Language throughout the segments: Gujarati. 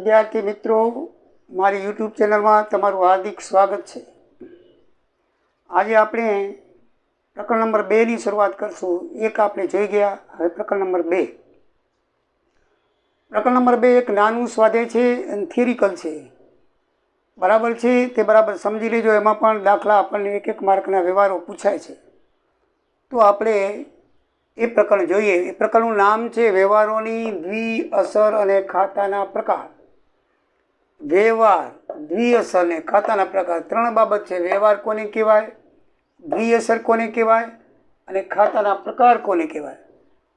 વિદ્યાર્થી મિત્રો, મારી યુટ્યુબ ચેનલમાં તમારું હાર્દિક સ્વાગત છે. આજે આપણે પ્રકરણ નંબર બેની શરૂઆત કરશું. એક આપણે જોઈ ગયા, હવે પ્રકરણ નંબર બે. પ્રકરણ નંબર બે એક નાનું સ્વાધ્યાય છે, અને થિયરિકલ છે. બરાબર છે? તે બરાબર સમજી લેજો, એમાં પણ દાખલા આપણને એક એક માર્કના વ્યવહારો પૂછાય છે. તો આપણે એ પ્રકરણ જોઈએ. એ પ્રકરણનું નામ છે, વ્યવહારોની દ્વિ અસર અને ખાતાના પ્રકાર. વ્યવહાર, દ્વિઅસર અને ખાતાના પ્રકાર ત્રણ બાબત છે. વ્યવહાર કોને કહેવાય? દ્વિઅસર કોને કહેવાય? અને ખાતાના પ્રકાર કોને કહેવાય?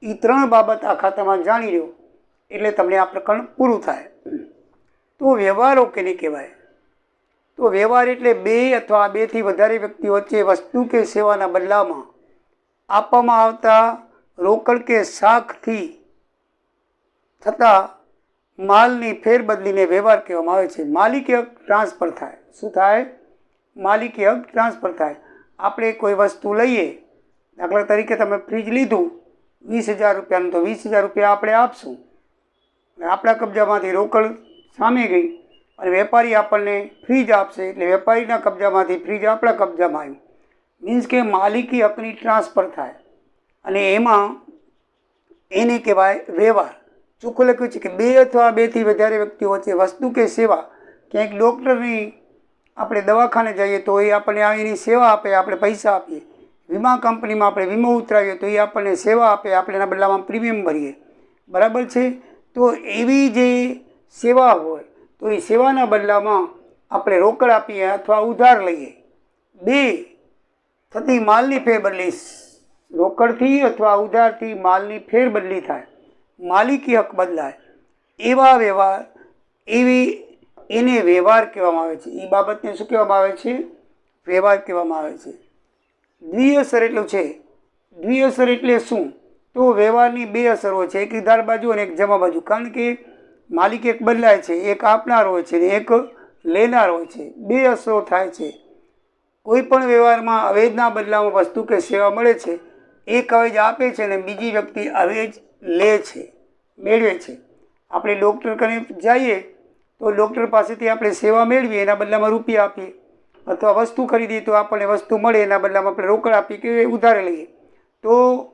એ ત્રણ બાબત આ ખાતામાં જાણી લો એટલે તમને આ પ્રકરણ પૂરું થાય. તો વ્યવહારો કેને કહેવાય? તો વ્યવહાર એટલે બે અથવા બેથી વધારે વ્યક્તિ વચ્ચે વસ્તુ કે સેવાના બદલામાં આપવામાં આવતા રોકડ કે શાખથી થતા માલની ફેરબદલીને વ્યવહાર કહેવામાં આવે છે. માલિકી હક ટ્રાન્સફર થાય. શું થાય? માલિકી હક ટ્રાન્સફર થાય. આપણે કોઈ વસ્તુ લઈએ, દાખલા તરીકે તમે ફ્રીજ લીધું, વીસ હજાર રૂપિયાનું, તો વીસ હજાર રૂપિયા આપણે આપશું. આપણા કબજામાંથી રોકડ સામે ગઈ અને વેપારી આપણને ફ્રીજ આપશે એટલે વેપારીના કબજામાંથી ફ્રીજ આપણા કબજામાં આવ્યું. મીન્સ કે માલિકી હકની ટ્રાન્સફર થાય. અને એમાં એને કહેવાય વ્યવહાર. ચોખ્ખું લખ્યું છે કે બે અથવા બેથી વધારે વ્યક્તિઓ વચ્ચે વસ્તુ કે સેવા, ક્યાંક ડૉક્ટરની આપણે દવાખાને જઈએ તો એ આપણને એની સેવા આપે, આપણે પૈસા આપીએ. વીમા કંપનીમાં આપણે વીમો ઉતરાવીએ તો એ આપણને સેવા આપે, આપણે એના બદલામાં પ્રીમિયમ ભરીએ. બરાબર છે? તો એવી જે સેવા હોય, તો એ સેવાના બદલામાં આપણે રોકડ આપીએ અથવા ઉધાર લઈએ. બે, થતી માલની ફેરબદલી, રોકડથી અથવા ઉધારથી માલની ફેરબદલી થાય. માલિકી હક બદલાય. એવા વ્યવહાર, એવી, એને વ્યવહાર કહેવામાં આવે છે. એ બાબતને શું કહેવામાં આવે છે? વ્યવહાર કહેવામાં આવે છે. દ્વિઅસર એટલું છે. દ્વિઅસર એટલે શું? તો વ્યવહારની બે અસરો છે. એક ઉધાર બાજુ અને એક જમા બાજુ. કારણ કે માલિક એક બદલાય છે, એક આપનાર હોય છે ને એક લેનાર હોય છે. બે અસરો થાય છે. કોઈ પણ વ્યવહારમાં અવેજના બદલામાં વસ્તુ કે સેવા મળે છે. એક અવેજ આપે છે અને બીજી વ્યક્તિ અવેજ લે છે. મેળવે છે. આપણે ડૉક્ટર કને જઈએ તો ડૉક્ટર પાસેથી આપણે સેવા મેળવીએ, એના બદલામાં રૂપિયા આપીએ. અથવા વસ્તુ ખરીદીએ તો આપણને વસ્તુ મળે, એના બદલામાં આપણે રોકડ આપીએ કે ઉધારે લઈએ. તો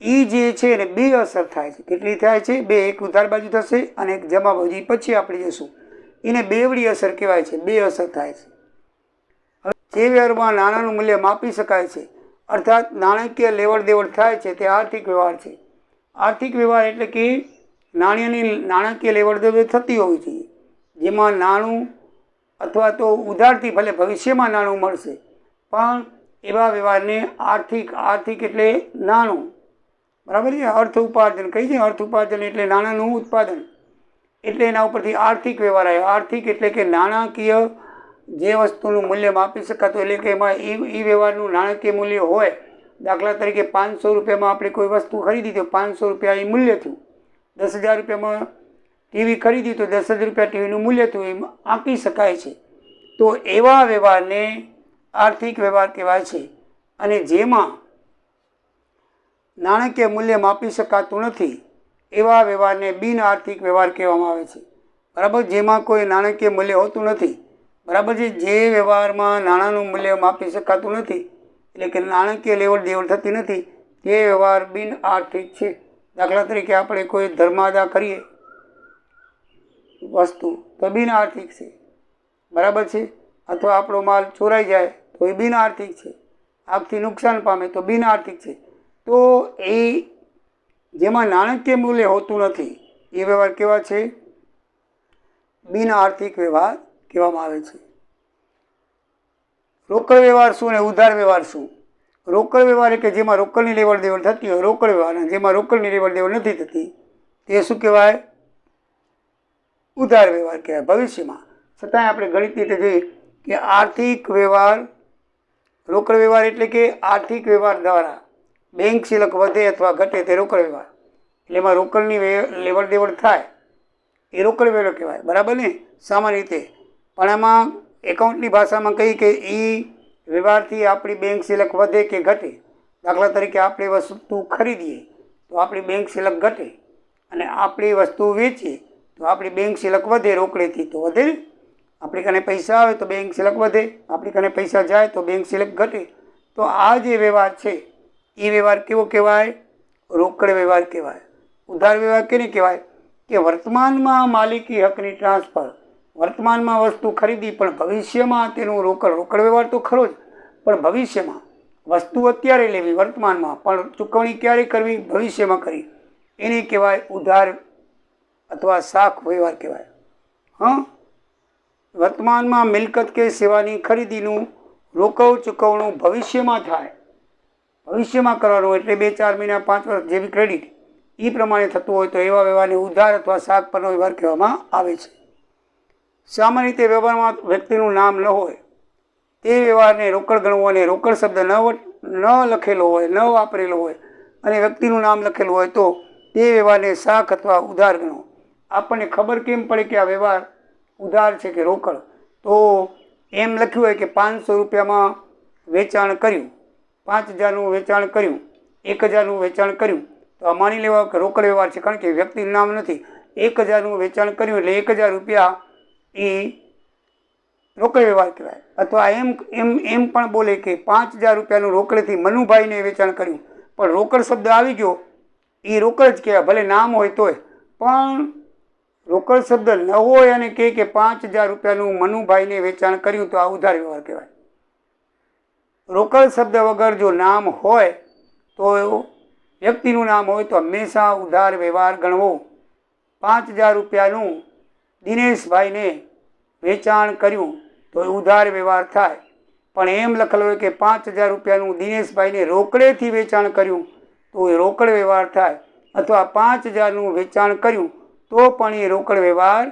એ જે છે એને બે અસર થાય છે. કેટલી થાય છે? બે, એક ઉધાર બાજુ થશે અને એક જમા બાજુ. પછી આપણે જઈશું એને બેવડી અસર કહેવાય છે. બે અસર થાય છે. હવે જે વ્યવહારમાં નાણાંનું મૂલ્ય માપી શકાય છે, અર્થાત નાણાકીય લેવડ દેવડ થાય છે, તે આર્થિક વ્યવહાર છે. આર્થિક વ્યવહાર એટલે કે નાણ્યની નાણાકીય લેવડદેવડ થતી હોવી જોઈએ જેમાં નાણું અથવા તો ઉધારથી ભલે ભવિષ્યમાં નાણું મળશે, પણ એવા વ્યવહારને આર્થિક આર્થિક એટલે નાણું. બરાબર છે? અર્થ ઉપાર્જન. કહી છે અર્થ ઉપાર્જન? એટલે નાણાંનું ઉત્પાદન. એટલે એના ઉપરથી આર્થિક વ્યવહાર આવ્યો આર્થિક એટલે કે નાણાકીય જે વસ્તુનું મૂલ્ય માપી શકાતું, એટલે કે એમાં એ એ વ્યવહારનું નાણાકીય મૂલ્ય હોય. દાખલા તરીકે પાંચસો રૂપિયામાં આપણે કોઈ વસ્તુ ખરીદી, તો પાંચસો રૂપિયા એ મૂલ્ય થયું. દસ હજાર રૂપિયામાં ટીવી ખરીદી તો દસ હજાર રૂપિયા ટીવીનું મૂલ્ય તો એમ આંકી શકાય છે. તો એવા વ્યવહારને આર્થિક વ્યવહાર કહેવાય છે. અને જેમાં નાણાકીય મૂલ્ય માપી શકાતું નથી, એવા વ્યવહારને બિન આર્થિક વ્યવહાર કહેવામાં આવે છે. બરાબર? જેમાં કોઈ નાણાકીય મૂલ્ય હોતું નથી. બરાબર છે? જે વ્યવહારમાં નાણાંનું મૂલ્ય માપી શકાતું નથી, એટલે કે નાણાકીય લેવડ દેવડ થતી નથી, તે વ્યવહાર બિન આર્થિક છે. દાખલા તરીકે આપણે કોઈ ધર્માદા કરીએ, વસ્તુ, તો બિન આર્થિક છે. બરાબર છે? અથવા આપણો માલ ચોરાઈ જાય, તો એ બિન આર્થિક છે. આગથી નુકસાન પામે, તો બિન આર્થિક છે. તો એ જેમાં નાણાકીય મૂલ્ય હોતું નથી, એ વ્યવહાર કેવા છે? બિન આર્થિક વ્યવહાર કહેવામાં આવે છે. રોકડ વ્યવહાર શું અને ઉધાર વ્યવહાર શું? રોકડ વ્યવહાર કે જેમાં રોકડની લેવડ દેવડ થતી હોય, રોકડ વ્યવહાર જેમાં રોકડની લેવડ દેવડ નથી થતી, તે શું કહેવાય? ઉધાર વ્યવહાર કહેવાય ભવિષ્યમાં. છતાંય આપણે ગણિત રીતે જોઈએ કે આર્થિક વ્યવહાર, રોકડ વ્યવહાર એટલે કે આર્થિક વ્યવહાર દ્વારા બેંક શિલક વધે અથવા ઘટે તે રોકડ વ્યવહાર. એટલે એમાં રોકડની લેવડ દેવડ થાય, એ રોકડ વ્યવહાર કહેવાય. બરાબર ને? સામાન્ય રીતે. પણ એમાં એકાઉન્ટની ભાષામાં કહી કે એ વ્યવહારથી આપણી બેંક સિલક વધે કે ઘટે? દાખલા તરીકે આપણે વસ્તુ ખરીદીએ, તો આપણી બેંક સિલક ઘટે. અને આપણી વસ્તુ વેચીએ, તો આપણી બેંક સિલક વધે, રોકડેથી તો વધે ને? આપણી કને પૈસા આવે તો બેંક સિલક વધે, આપણી કને પૈસા જાય તો બેંક સિલક ઘટે. તો આ જે વ્યવહાર છે, એ વ્યવહાર કેવો કહેવાય? રોકડ વ્યવહાર કહેવાય. ઉધાર વ્યવહાર કેને કહેવાય? કે વર્તમાનમાં માલિકી હકની ટ્રાન્સફર વર્તમાનમાં વસ્તુ ખરીદી, પણ ભવિષ્યમાં તેનું રોકડ રોકડ વ્યવહાર તો ખરો જ. પણ ભવિષ્યમાં વસ્તુ અત્યારે લેવી, વર્તમાનમાં, પણ ચૂકવણી ક્યારે કરવી, ભવિષ્યમાં કરી? એને કહેવાય ઉધાર અથવા શાખ વ્યવહાર કહેવાય. હં? વર્તમાનમાં મિલકત કે સેવાની ખરીદીનું રોકડ ચૂકવણું ભવિષ્યમાં થાય. ભવિષ્યમાં કરવાનું એટલે બે ચાર મહિના, પાંચ વર્ષ જેવી ક્રેડિટ એ પ્રમાણે થતું હોય તો એવા વ્યવહારને ઉધાર અથવા શાક પરનો વ્યવહાર કહેવામાં આવે છે. સામાન્ય રીતે વ્યવહારમાં વ્યક્તિનું નામ ન હોય. તે વ્યવહારને રોકડ ગણવો અને રોકડ શબ્દ ન ન લખેલો હોય, ન વાપરેલો હોય અને વ્યક્તિનું નામ લખેલું હોય તો તે વ્યવહારને શાખ અથવા ઉધાર ગણવો આપણને ખબર કેમ પડે કે આ વ્યવહાર ઉધાર છે કે રોકડ? તો એમ લખ્યું હોય કે પાંચસો રૂપિયામાં વેચાણ કર્યું, પાંચ હજારનું વેચાણ કર્યું, એક હજારનું વેચાણ કર્યું. તો આ માની લેવા કે રોકડ વ્યવહાર છે કારણ કે વ્યક્તિનું નામ નથી. એક હજારનું વેચાણ કર્યું એટલે એક હજાર રૂપિયા એ રોકડ વ્યવહાર કહેવાય. અથવા એમ એમ એમ પણ બોલે કે પાંચ હજાર રૂપિયાનું રોકડેથી મનુભાઈને વેચાણ કર્યું. પણ રોકડ શબ્દ આવી ગયો. એ રોકડ જ કહેવાય, ભલે નામ હોય તોય. પણ રોકડ શબ્દ ન હોય અને કહે કે પાંચ હજાર રૂપિયાનું મનુભાઈને વેચાણ કર્યું તો આ ઉધાર વ્યવહાર કહેવાય. રોકડ શબ્દ વગર જો નામ હોય તો વ્યક્તિનું નામ હોય તો હંમેશા ઉધાર વ્યવહાર ગણવો. પાંચ હજાર રૂપિયાનું દિનેશભાઈને વેચાણ કર્યું તો ઉધાર વ્યવહાર થાય. પણ એમ લખેલું હોય કે પાંચ હજાર રૂપિયાનું દિનેશભાઈને રોકડેથી વેચાણ કર્યું તો એ રોકડ વ્યવહાર થાય. અથવા પાંચ હજારનું વેચાણ કર્યું તો પણ એ રોકડ વ્યવહાર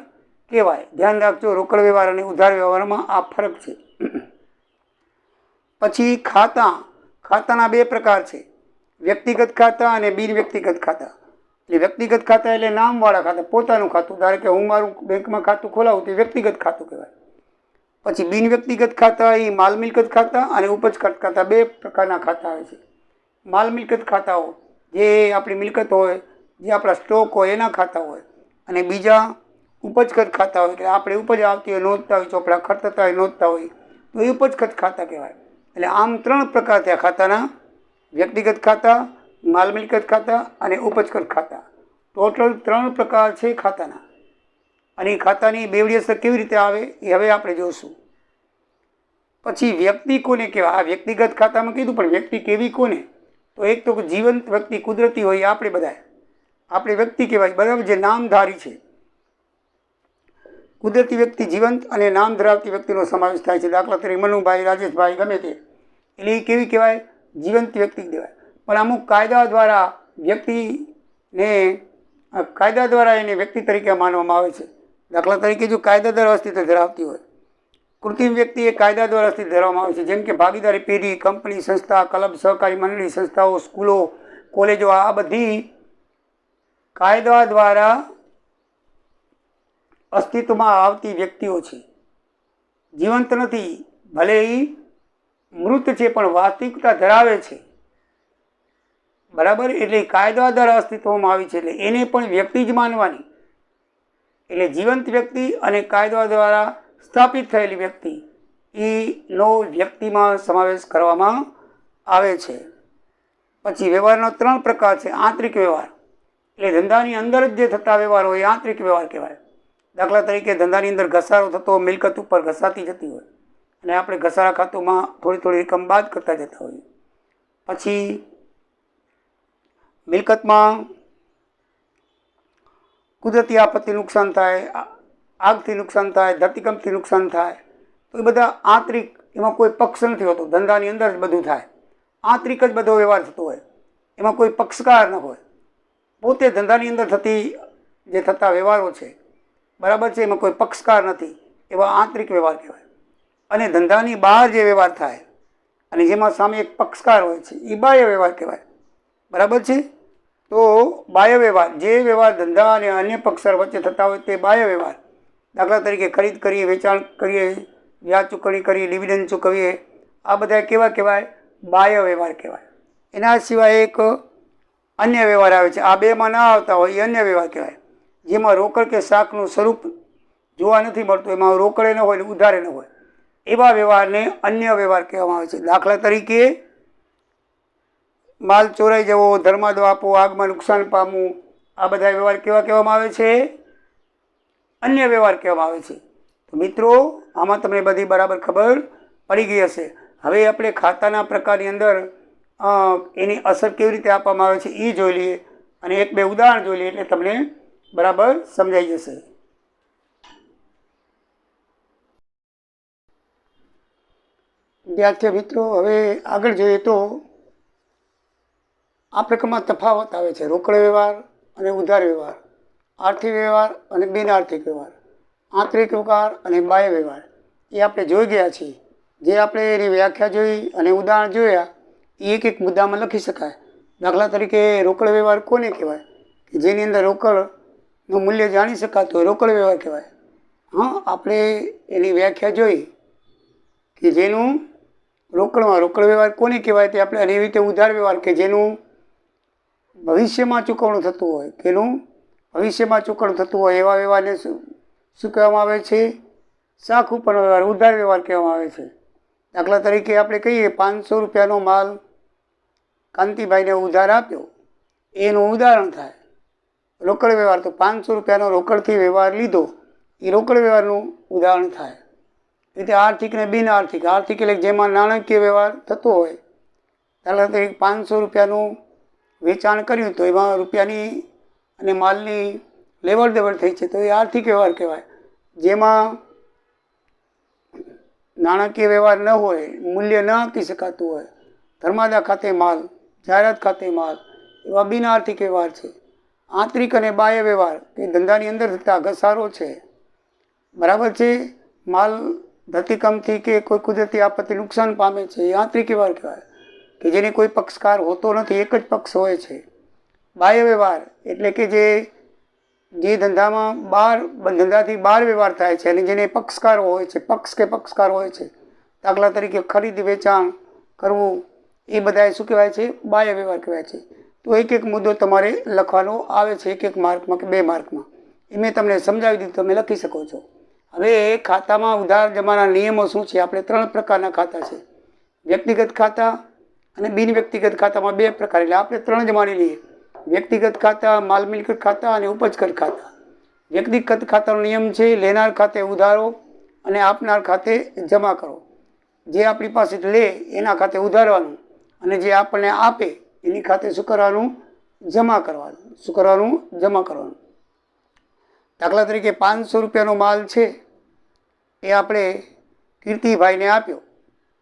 કહેવાય. ધ્યાન રાખજો, રોકડ વ્યવહાર અને ઉધાર વ્યવહારમાં આ ફરક છે. પછી ખાતા. ખાતાના બે પ્રકાર છે. વ્યક્તિગત ખાતા અને બિન વ્યક્તિગત ખાતા. એટલે વ્યક્તિગત ખાતા એટલે નામવાળા ખાતા, પોતાનું ખાતું. ધારો કે હું મારું બેંકમાં ખાતું ખોલાવું તે વ્યક્તિગત ખાતું કહેવાય. પછી બિન વ્યક્તિગત ખાતા એ માલ મિલકત ખાતા અને ઉપજ ખાતા. બે પ્રકારના ખાતા આવે છે. માલ મિલકત ખાતાઓ, જે આપણી મિલકત હોય, જે આપણા સ્ટોક હોય, એના ખાતા હોય. અને બીજા ઉપજ ખર્ચ ખાતા હોય, એટલે આપણે ઉપજ આવતી હોય, નોંધતા હોય, ચોપડા ખર્ચ થતા હોય, નોંધતા હોય, તો એ ઉપજ ખર્ચ ખાતા કહેવાય. એટલે આમ ત્રણ પ્રકાર થયા ખાતાના વ્યક્તિગત ખાતા માલ મિલકત ખાતા અને ઉપજ ખર્ચ ખાતા. ટોટલ ત્રણ પ્રકાર છે ખાતાના. અને ખાતાની બેવડી અસર કેવી રીતે આવે એ હવે આપણે જોઈશું પછી વ્યક્તિ કોને કહેવાય? આ વ્યક્તિગત ખાતામાં કીધું, પણ વ્યક્તિ કેવી કોને? તો એક તો જીવંત વ્યક્તિ કુદરતી હોય આપણે બધા આપણે વ્યક્તિ કહેવાય, બરાબર? જે નામધારી છે. કુદરતી વ્યક્તિ જીવંત અને નામ ધરાવતી વ્યક્તિનો સમાવેશ થાય છે. દાખલા તરીકે મનુભાઈ, રાજેશભાઈ ગમે તે. એટલે એ કેવી કહેવાય? જીવંત વ્યક્તિ કહેવાય. પણ અમુક કાયદા દ્વારા વ્યક્તિને કાયદા દ્વારા એને વ્યક્તિ તરીકે માનવામાં આવે છે. દાખલા તરીકે જો કાયદા દ્વારા અસ્તિત્વ ધરાવતી હોય, કૃત્રિમ વ્યક્તિ એ કાયદા દ્વારા અસ્તિત્વ ધરાવવામાં આવે છે. જેમ કે ભાગીદારી પેઢી, કંપની, સંસ્થા, ક્લબ, સહકારી મંડળી, સંસ્થાઓ, સ્કૂલો, કોલેજો, આ બધી કાયદા દ્વારા અસ્તિત્વમાં આવતી વ્યક્તિઓ છે. જીવંત નથી, ભલે એ મૃત છે, પણ વાસ્તવિકતા ધરાવે છે. બરાબર? એટલે કાયદા દ્વારા અસ્તિત્વમાં આવી છે. એટલે એને પણ વ્યક્તિ જ માનવાની. એટલે જીવંત વ્યક્તિ અને કાયદા દ્વારા સ્થાપિત થયેલી વ્યક્તિ એનો વ્યક્તિમાં સમાવેશ કરવામાં આવે છે. પછી વ્યવહારનો ત્રણ પ્રકાર છે. આંતરિક વ્યવહાર. એટલે ધંધાની અંદર જ જે થતા વ્યવહાર હોય, એ આંતરિક વ્યવહાર કહેવાય. દાખલા તરીકે ધંધાની અંદર ઘસારો થતો મિલકત ઉપર ઘસાતી જતી હોય. અને આપણે ઘસારા ખાતોમાં થોડી થોડી રકમ બાદ કરતા જતા હોઈએ. પછી મિલકતમાં કુદરતી આપત્તિ નુકસાન થાય આગથી નુકસાન થાય, ધરતીકંપથી નુકસાન થાય, તો એ બધા આંતરિક, એમાં કોઈ પક્ષ નથી હોતો, ધંધાની અંદર જ બધું થાય. આંતરિક જ બધો વ્યવહાર થતો હોય. એમાં કોઈ પક્ષકાર ન હોય. પોતે ધંધાની અંદર થતી, જે થતા વ્યવહારો છે, બરાબર છે, એમાં કોઈ પક્ષકાર નથી, એવા આંતરિક વ્યવહાર કહેવાય. અને ધંધાની બહાર જે વ્યવહાર થાય, અને જેમાં સામે એક પક્ષકાર હોય છે એ બાહ્ય વ્યવહાર કહેવાય. બરાબર છે? તો બાહ્ય વ્યવહાર જે વ્યવહાર ધંધા અને અન્ય પક્ષર વચ્ચે થતા હોય તે બાહ્ય વ્યવહાર દાખલા તરીકે ખરીદ કરીએ, વેચાણ કરીએ, વ્યાજ ચૂકવણી કરીએ, ડિવિડન્ડ ચૂકવીએ, આ બધા કેવા કહેવાય? બાહ્ય વ્યવહાર કહેવાય. એના સિવાય એક અન્ય વ્યવહાર આવે છે. આ બેમાં ના આવતા હોય, એ અન્ય વ્યવહાર કહેવાય. જેમાં રોકડ કે શાકનું સ્વરૂપ જોવા નથી મળતું, એમાં રોકડે ન હોય ને ઉધારે ન હોય. એવા વ્યવહારને અન્ય વ્યવહાર કહેવામાં આવે છે. દાખલા તરીકે માલ ચોરાઈ જવો ધર્માદો આપવો, આગમાં નુકસાન પામવું, આ બધા વ્યવહાર કેવા કહેવામાં આવે છે? અન્ય વ્યવહાર કહેવામાં આવે છે. તો મિત્રો, આમાં તમને બધી બરાબર ખબર પડી ગઈ હશે. હવે આપણે ખાતાના પ્રકારની અંદર એની અસર કેવી રીતે આપવામાં આવે છે એ જોઈ લઈએ અને એક બે ઉદાહરણ જોઈ લઈએ એટલે તમને બરાબર સમજાઈ જશે. વિદ્યાર્થી મિત્રો, હવે આગળ જોઈએ તો આ પ્રકારમાં તફાવત આવે છે. રોકડ વ્યવહાર અને ઉધાર વ્યવહાર, આર્થિક વ્યવહાર અને બિન આર્થિક વ્યવહાર, આંતરિક વ્યવહાર અને બાહ્ય વ્યવહાર. એ આપણે જોઈ ગયા છીએ. જે આપણે એની વ્યાખ્યા જોઈ અને ઉદાહરણ જોયા, એ એક એક મુદ્દામાં લખી શકાય. દાખલા તરીકે રોકડ વ્યવહાર કોને કહેવાય? કે જેની અંદર રોકડનું મૂલ્ય જાણી શકાતું હોય, રોકડ વ્યવહાર કહેવાય. હા, આપણે એની વ્યાખ્યા જોઈ કે જેનું રોકડમાં રોકડ વ્યવહાર કોને કહેવાય તે આપણે એવી રીતે ઉધાર વ્યવહાર કે જેનું ભવિષ્યમાં ચૂકવણું થતું હોય, પેલું ભવિષ્યમાં ચૂકવણું થતું હોય, એવા વ્યવહારને શું શું કહેવામાં આવે છે? શાખ ઉપરનો વ્યવહાર, ઉધાર વ્યવહાર કહેવામાં આવે છે. દાખલા તરીકે આપણે કહીએ, પાંચસો રૂપિયાનો માલ કાંતિભાઈને ઉધાર આપ્યો, એનું ઉદાહરણ થાય. રોકડ વ્યવહાર, તો પાંચસો રૂપિયાનો રોકડથી વ્યવહાર લીધો, એ રોકડ વ્યવહારનું ઉદાહરણ થાય. રીતે આર્થિક ને બિન આર્થિક આર્થિક એટલે જેમાં નાણાકીય વ્યવહાર થતો હોય, દાખલા તરીકે પાંચસો રૂપિયાનું વેચાણ કર્યું તો એમાં રૂપિયાની અને માલની લેવડ દેવડ થઈ છે. તો એ આર્થિક વ્યવહાર કહેવાય. જેમાં નાણાકીય વ્યવહાર ન હોય, મૂલ્ય ન આપી શકાતું હોય, ધર્માદા ખાતે માલ, જાહેરાત ખાતે માલ, એવા બિન આર્થિક વ્યવહાર છે. આંતરિક અને બાહ્ય વ્યવહાર કે ધંધાની અંદર થતા ઘસારો છે. બરાબર છે? માલ ધરતીકંપથી કે કોઈ કુદરતી આપત્તિ નુકસાન પામે છે, એ આંતરિક વ્યવહાર કહેવાય. કે જેને કોઈ પક્ષકાર હોતો નથી, એક જ પક્ષ હોય છે. બાહ્ય વ્યવહાર એટલે કે જે જે ધંધામાં બાર, ધંધાથી બાર વ્યવહાર થાય છે અને જેને પક્ષકાર હોય છે, પક્ષ કે પક્ષકાર હોય છે, દાખલા તરીકે ખરીદ, વેચાણ કરવું, એ બધા શું કહેવાય છે? બાહ્ય વ્યવહાર કહેવાય છે. તો એક એક મુદ્દો તમારે લખવાનો આવે છે, એક એક માર્કમાં કે બે માર્કમાં. એ મેં તમને સમજાવી દીધું, તમે લખી શકો છો. હવે ખાતામાં ઉધાર જમાના નિયમો શું છે? આપણે ત્રણ પ્રકારના ખાતા છે. વ્યક્તિગત ખાતા અને બિન વ્યક્તિગત ખાતામાં બે પ્રકાર એટલે આપણે ત્રણ જ માની લઈએ. વ્યક્તિગત ખાતા, માલ મિલકત ખાતા અને ઉપજકર ખાતા. વ્યક્તિગત ખાતાનો નિયમ છે, લેનાર ખાતે ઉધારો અને આપનાર ખાતે જમા કરો. જે આપણી પાસે લે, એના ખાતે ઉધારવાનું. અને જે આપણને આપે, એની ખાતે શું કરવાનું જમા કરવાનું શું કરવાનું જમા કરવાનું. દાખલા તરીકે પાંચસો રૂપિયાનો માલ છે, એ આપણે કીર્તિભાઈને આપ્યો.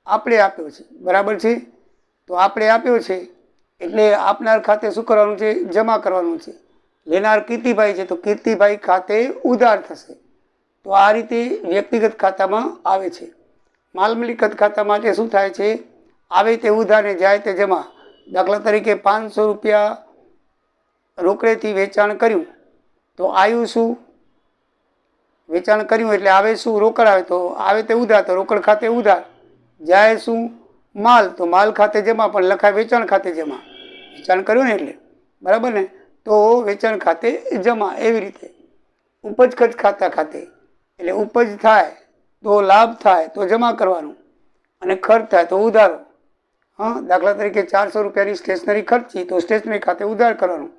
આપણે આપ્યો છે. બરાબર છે? તો આપણે આપ્યો છે. એટલે આપનાર ખાતે શું કરવાનું છે? જમા કરવાનું છે. લેનાર કીર્તિભાઈ છે તો કીર્તિભાઈ ખાતે ઉધાર થશે. તો આ રીતે વ્યક્તિગત ખાતામાં આવે છે. માલ મિલકત ખાતા માટે શું થાય છે? આવે તે ઉધારને જાય તે જમા. દાખલા તરીકે પાંચસો રૂપિયા રોકડેથી વેચાણ કર્યું. તો આવ્યું શું? વેચાણ કર્યું એટલે આવે શું? રોકડ આવે. તો આવે તે ઉધાર. તો રોકડ ખાતે ઉધાર. જાય શું? માલ, તો માલ ખાતે જમા, પણ લખાય વેચાણ ખાતે જમા. વેચાણ કર્યું ને એટલે. બરાબર ને? તો વેચાણ ખાતે જમા એવી રીતે. ઉપજ ખર્ચ ખાતા ખાતે. એટલે ઉપજ થાય, તો લાભ થાય, તો જમા કરવાનું. અને ખર્ચ થાય, તો ઉધારો. હા, દાખલા તરીકે ચારસો રૂપિયાની સ્ટેશનરી ખર્ચી, તો સ્ટેશનરી ખાતે ઉધાર કરવાનું.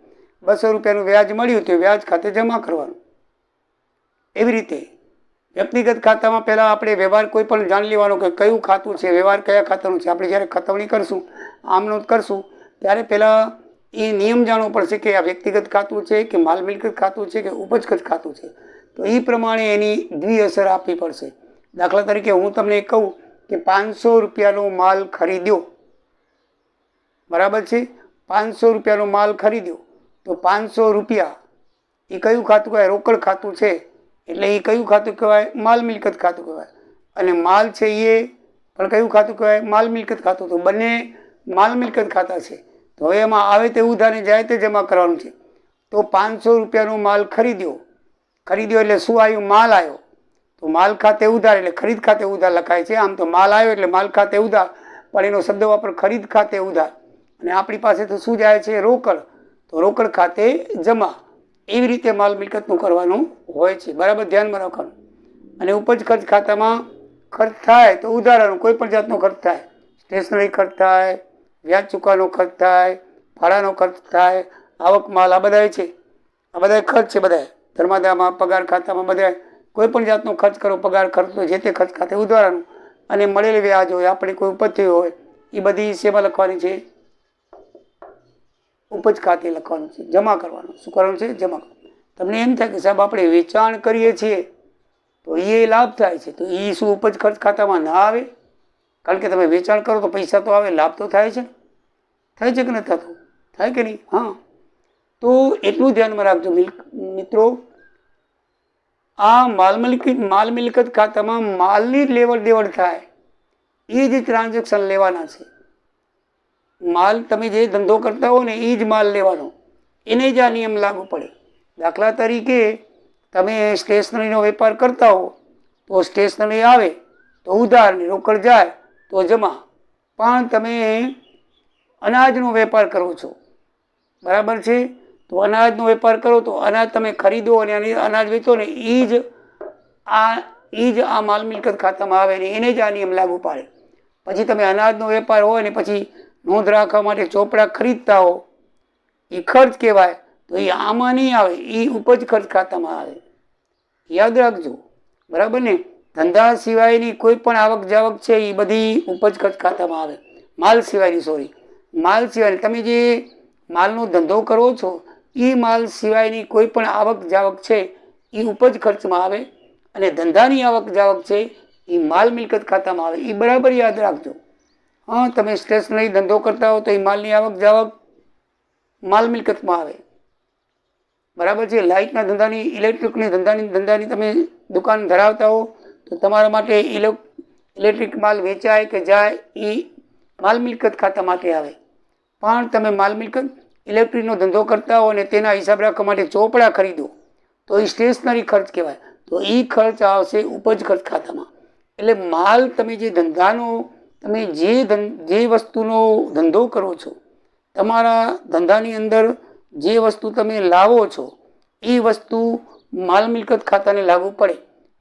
બસો રૂપિયાનું વ્યાજ મળ્યું, તો વ્યાજ ખાતે જમા કરવાનું. એવી રીતે. વ્યક્તિગત ખાતામાં પહેલાં આપણે વ્યવહાર કોઈ પણ જાણી લેવાનો કે કયું ખાતું છે, વ્યવહાર કયા ખાતાનું છે, આપણે જ્યારે ખતવણી કરશું આમનું કરશું, ત્યારે પહેલાં એ નિયમ જાણવો પડશે કે આ વ્યક્તિગત ખાતું છે કે માલ મિલકત ખાતું છે કે ઉપજગત ખાતું છે. તો એ પ્રમાણે એની દ્વિઅસર આપવી પડશે. દાખલા તરીકે હું તમને કહું કે પાંચસો રૂપિયાનો માલ ખરીદ્યો. બરાબર છે? પાંચસો રૂપિયાનો માલ ખરીદ્યો. તો પાંચસો રૂપિયા એ કયું ખાતું? કહેવાય રોકડ ખાતું છે. એટલે એ કયું ખાતું કહેવાય? માલ મિલકત ખાતું કહેવાય. અને માલ છે એ, પણ કયું ખાતું કહેવાય? માલ મિલકત ખાતું. તો બંને માલ મિલકત ખાતા છે. તો હવે એમાં આવે તે ઉધારને જાય તે જમા કરવાનું છે. તો પાંચસો રૂપિયાનો માલ ખરીદ્યો. ખરીદ્યો એટલે શું આવ્યું? માલ આવ્યો. તો માલ ખાતે ઉધાર, એટલે ખરીદ ખાતે ઉધાર લખાય છે. આમ તો માલ આવ્યો એટલે માલ ખાતે ઉધાર. પણ એનો શબ્દ વાપર ખરીદ ખાતે ઉધાર. અને આપણી પાસે તો શું જાય છે? રોકડ. તો રોકડ ખાતે જમા. એવી રીતે માલ મિલકતનું કરવાનું હોય છે. બરાબર, ધ્યાનમાં રાખવાનું. અને ઉપજ ખર્ચ ખાતામાં ખર્ચ થાય તો ઉધારાનો કોઈ પણ જાતનો ખર્ચ થાય. સ્ટેશનરી ખર્ચ થાય, વ્યાજ ચૂકવાનો ખર્ચ થાય, ભાડાનો ખર્ચ થાય, આવક માલ આ બધાય છે. આ બધા ખર્ચ છે બધા ધર્માદામાં, પગાર ખાતામાં બધા કોઈ પણ જાતનો ખર્ચ કરો, પગાર ખર્ચો જે તે ખર્ચ ખાતે ઉદાહરણ અને મળેલ વ્યાજ હોય, આપણે કોઈ ઉપજ થયું હોય, એ બધી સેવા લખવાની છે? ઉપજ ખાતે લખવાનું છે, જમા કરવાનું. શું કરવાનું છે? જમા તમને એમ થાય કે સાહેબ, આપણે વેચાણ કરીએ છીએ, તો એ લાભ થાય છે. તો એ શું ઉપજ ખર્ચ ખાતામાં ના આવે? કારણ કે તમે વેચાણ કરો તો પૈસા તો આવે, લાભ તો થાય છે થાય છે કે નથી થતું? થાય કે નહીં? હા. તો એટલું ધ્યાનમાં રાખજો મિત્રો. આ માલ મિલકત માલ મિલકત ખાતામાં માલની લેવડ દેવડ થાય. એ જ ટ્રાન્ઝેક્શન લેવાના છે. માલ તમે જે ધંધો કરતા હો ને એ જ માલ લેવાનો. એને જ આ નિયમ લાગુ પડે. દાખલા તરીકે તમે સ્ટેશનરીનો વેપાર કરતા હો તો સ્ટેશનરી આવે, તો ઉધાર ને રોકડ જાય, તો જમા. પણ તમે અનાજનો વેપાર કરો છો. બરાબર છે? તો અનાજનો વેપાર કરો, તો અનાજ તમે ખરીદો અને અનાજ વેચો ને એ જ આ એ જ આ માલ મિલકત ખાતામાં આવે ને એને જ આ નિયમ લાગુ પાડે. પછી તમે અનાજનો વેપાર હોય ને પછી નોંધ રાખવા માટે ચોપડા ખરીદતા હો એ ખર્ચ કહેવાય. તો એ આમાં નહીં આવે. એ ઉપજ ખર્ચ ખાતામાં આવે. યાદ રાખજો. બરાબર ને? ધંધા સિવાયની કોઈ પણ આવક જાવક છે એ બધી ઉપજ ખર્ચ ખાતામાં આવે. માલ સિવાયની સોરી માલ સિવાયની. તમે જે માલનો ધંધો કરો છો એ માલ સિવાયની કોઈ પણ આવક જાવક છે એ ઉપજ ખર્ચમાં આવે. અને ધંધાની આવક જાવક છે એ માલ મિલકત ખાતામાં આવે. એ બરાબર યાદ રાખજો. હા, તમે સ્ટેશનરી ધંધો કરતા હો તો એ માલની આવક જાવક માલ મિલકતમાં આવે. બરાબર છે? લાઇટના ધંધાની, ઇલેક્ટ્રિકની ધંધાની ધંધાની તમે દુકાન ધરાવતા હો તો તમારા માટે ઇલેક્ટ્રિક માલ વેચાય કે જાય એ માલ મિલકત ખાતા માટે આવે. પણ તમે માલ મિલકત, ઇલેક્ટ્રિકનો ધંધો કરતા હો અને તેના હિસાબ રાખવા માટે ચોપડા ખરીદો તો એ સ્ટેશનરી ખર્ચ કહેવાય. તો એ ખર્ચ આવશે ઉપજ ખર્ચ ખાતામાં. એટલે માલ તમે જે ધંધાનો તમે જે ધન, જે વસ્તુનો ધંધો કરો છો, તમારા ધંધાની અંદર જે વસ્તુ તમે લાવો છો, એ વસ્તુ માલ મિલકત ખાતાને લાગુ પડે.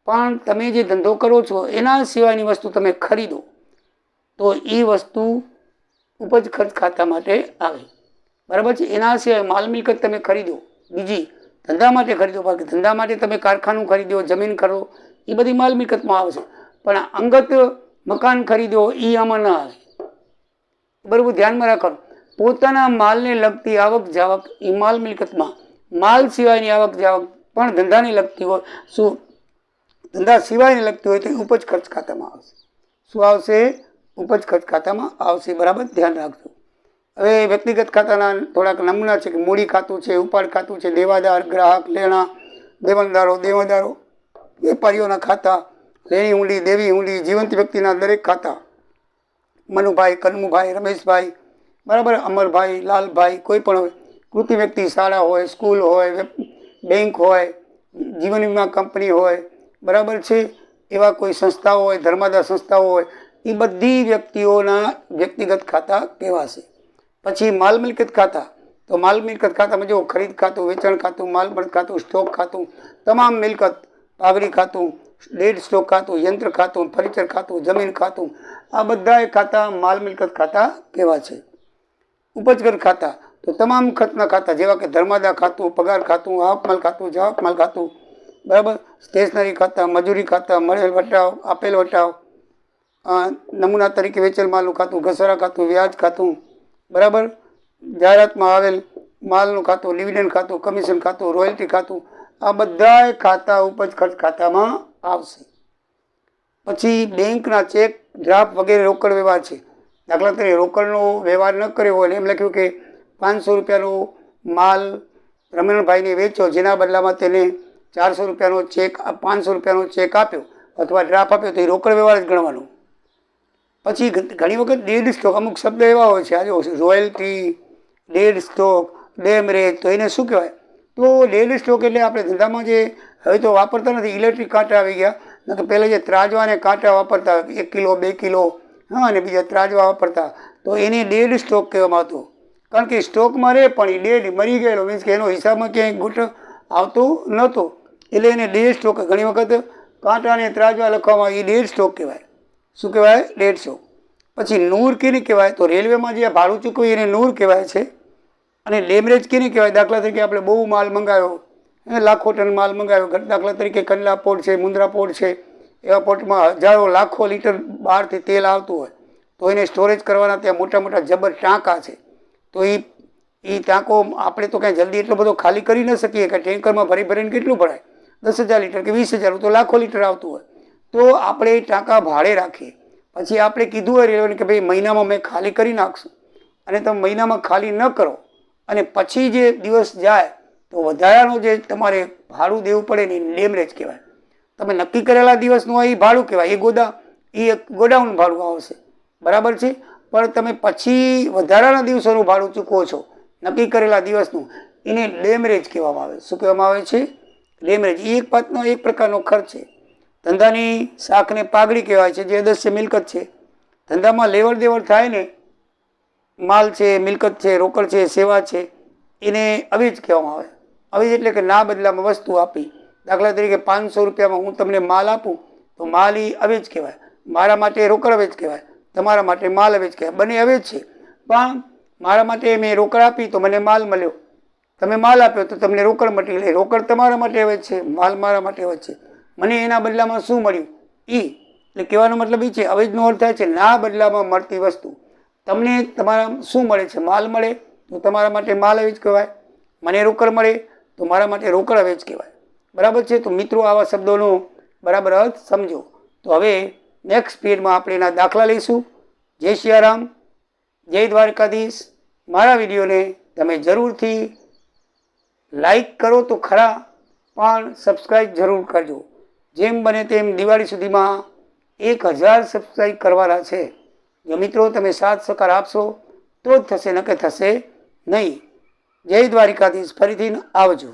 પણ તમે જે ધંધો કરો છો, એના સિવાયની વસ્તુ તમે ખરીદો, તો એ વસ્તુ ઉપજ ખર્ચ ખાતા માટે આવે. બરાબર છે? એના સિવાય માલ મિલકત તમે ખરીદો, બીજી ધંધા માટે ખરીદો, બાકી ધંધા માટે તમે કારખાનું ખરીદો જમીન ખરીદો એ બધી માલ મિલકતમાં આવશે. પણ અંગત મકાન ખરીદો એ આમાં ના આવે. બરાબર ધ્યાનમાં રાખવાનું પોતાના માલને લગતી આવક જાવક એ માલ મિલકતમાં. માલ સિવાયની આવક જાવક પણ ધંધાને લગતી હોય, શું? ધંધા સિવાયને લગતી હોય તો ઉપજ ખર્ચ ખાતામાં આવશે. શું આવશે? ઉપજ ખર્ચ ખાતામાં આવશે. બરાબર? ધ્યાન રાખજો. હવે વ્યક્તિગત ખાતાના થોડાક નમૂના છે કે મૂડી ખાતું છે, ઉપાડ ખાતું છે, દેવાદાર, ગ્રાહક, લેણા દેવનદારો દેવાદારો, વેપારીઓના ખાતા લેણી ઊંડી, દેવી ઊંડી, જીવંત વ્યક્તિના દરેક ખાતા. મનુભાઈ, કનમુભાઈ, રમેશભાઈ, બરાબર, અમરભાઈ, લાલભાઈ, કોઈ પણ હોય. કૃતિ વ્યક્તિ, શાળા હોય, સ્કૂલ હોય બેંક હોય, જીવન વીમા કંપની હોય, બરાબર છે? એવા કોઈ સંસ્થાઓ હોય ધર્માદા સંસ્થાઓ હોય એ બધી વ્યક્તિઓના વ્યક્તિગત ખાતા કહેવાશે. પછી માલ મિલકત ખાતા. તો માલ મિલકત ખાતામાં જો ખરીદ ખાતું, વેચાણ ખાતું માલ મળ ખાતું, સ્ટોક ખાતું, તમામ મિલકત, પાઘડી ખાતું ડેડ સ્ટોક ખાતું, યંત્ર ખાતું, ફર્નિચર ખાતું, જમીન ખાતું, આ બધા ખાતા, માલ મિલકત ખાતા કહેવા છે? ઉપજગર ખાતા. તો તમામ ખર્ચના ખાતા, જેવા કે ધર્માદા ખાતું, પગાર ખાતું આવકમાલ ખાતું જાવકમાલ ખાતું, બરાબર? સ્ટેશનરી ખાતા, મજૂરી ખાતા, મળેલ વટાવ આપેલ વટાવ નમૂના તરીકે વેચેલ માલનું ખાતું ઘસારા ખાતું, વ્યાજ ખાતું, બરાબર? જાહેરાતમાં આવેલ માલનું ખાતું, ડિવિડન્ડ ખાતું, કમિશન ખાતું, રોયલ્ટી ખાતું, આ બધાય ખાતા ઉપજ ખર્ચ ખાતામાં આવશે. પછી બેંકના ચેક, ડ્રાફ્ટ વગેરે રોકડ વ્યવહાર છે. દાખલા તરીકે રોકડનો વ્યવહાર ન કર્યો હોય અને એમ લખ્યું કે પાંચસો રૂપિયાનો માલ રમણભાઈને વેચ્યો, જેના બદલામાં તેને ચારસો રૂપિયાનો ચેક પાંચસો રૂપિયાનો ચેક આપ્યો અથવા ડ્રાફ્ટ આપ્યો તો એ રોકડ વ્યવહાર જ ગણવાનો. પછી ઘણી વખત ડેડ સ્ટોક, અમુક શબ્દ એવા હોય છે આજે રોયલ્ટી, ડેડ સ્ટોક, ડેમ રેટ તો એને શું કહેવાય? તો ડેડ સ્ટોક એટલે આપણે ધંધામાં જે હવે તો વાપરતા નથી, ઇલેક્ટ્રિક કાંટા આવી ગયા. ન તો પહેલાં જે ત્રાજવા અને કાંટા વાપરતા, એક કિલો, બે કિલો, હા, અને બીજા ત્રાજવા વાપરતા, તો એને ડેડ સ્ટોક કહેવામાં આવતો. કારણ કે સ્ટોકમાં રહે પણ એ ડેડ મરી ગયેલો મીન્સ કે એનો હિસાબમાં ક્યાંય ગુટ આવતો નહોતો એટલે એને ડેડ સ્ટોક ઘણી વખત કાંટા અને ત્રાજવા લખવામાં આવે, એ ડેડ સ્ટોક કહેવાય. શું કહેવાય? Dead stock. પછી નૂર કેને કહેવાય? તો રેલવેમાં જે ભાડું ચૂકવ્યું એને નૂર કહેવાય છે. અને ડેમરેજ કેને કહેવાય? દાખલા તરીકે આપણે બહુ માલ મંગાવ્યો લાખો ટન માલ મંગાવ્યો દાખલા તરીકે કંડલા પોર્ટ છે મુન્દ્રા પોર્ટ છે, એવા પોર્ટમાં હજારો, લાખો લીટર બહારથી તેલ આવતું હોય. તો એને સ્ટોરેજ કરવાના ત્યાં મોટા મોટા જબર ટાંકા છે. તો એ એ ટાંકો આપણે તો કાંઈ જલ્દી એટલો બધો ખાલી કરી ન શકીએ કે ટેન્કરમાં ભરી ભરીને કેટલું ભરાય? દસ હજાર લીટર કે વીસ હજાર, તો લાખો લીટર આવતું હોય. તો આપણે એ ટાંકા ભાડે રાખીએ. પછી આપણે કીધું હોય રેલવેને કે ભાઈ મહિનામાં મેં ખાલી કરી નાખશું. અને તમે મહિનામાં ખાલી ન કરો. અને પછી જે દિવસ જાય, તો વધારાનું જે તમારે ભાડું દેવું પડે ને એ લેમરેજ કહેવાય. તમે નક્કી કરેલા દિવસનું એ ભાડું કહેવાય, એ ગોદા, એ એક ગોડાઉન ભાડું આવશે. બરાબર છે? પણ તમે પછી વધારાના દિવસોનું ભાડું ચૂકવો છો, નક્કી કરેલા દિવસનું, એને ડેમરેજ કહેવામાં આવે. શું કહેવામાં આવે છે? ડેમરેજ એ એક પાતનો એક પ્રકારનો ખર્ચ છે. ધંધાની શાકને પાઘડી કહેવાય છે, જે અદસ્ય મિલકત છે. ધંધામાં લેવડ દેવડ થાય ને માલ છે, મિલકત છે, રોકડ છે, સેવા છે, એને અવેજ કહેવામાં આવે. અવેજ એટલે કે ના બદલામાં વસ્તુ આપી. દાખલા તરીકે પાંચસો રૂપિયામાં હું તમને માલ આપું, તો માલ એ અવેજ કહેવાય. મારા માટે રોકડ અવેજ કહેવાય. તમારા માટે માલ અવેજ કહેવાય. બંને અવેજ છે. પણ મારા માટે મેં રોકડ આપી તો મને માલ મળ્યો. તમે માલ આપ્યો તો તમને રોકડ મળી એટલે રોકડ તમારા માટે અવેજ છે. માલ મારા માટે અવેજ છે. મને એના બદલામાં શું મળ્યું? એ એટલે કહેવાનો મતલબ એ છે. અવેજનો અર્થ થાય છે. ના બદલામાં મળતી વસ્તુ. તમને તમારા શું મળે છે? માલ મળે તો તમારા માટે માલ અવેજ કહેવાય. મને રોકડ મળે તો મારા માટે રોકડ અવેજ કહેવાય. બરાબર છે? તો મિત્રો, આવા શબ્દોનો બરાબર અર્થ સમજો. તો હવે નેક્સ્ટ પીરિયડમાં આપણે એના દાખલા લઈશું. જય સિયારામ જય દ્વારકાધીશ. મારા વિડીયોને તમે જરૂરથી લાઈક કરો તો ખરા, પણ સબસ્ક્રાઈબ જરૂર કરજો. જેમ બને તેમ દિવાળી સુધીમાં એક હજાર સબસ્ક્રાઈબ કરવાના છે. જો મિત્રો તમે સાથ સહકાર આપશો, તો જ થશે નકે થશે નહીં. જય દ્વારિકાધીશ, ફરીથી આવજો.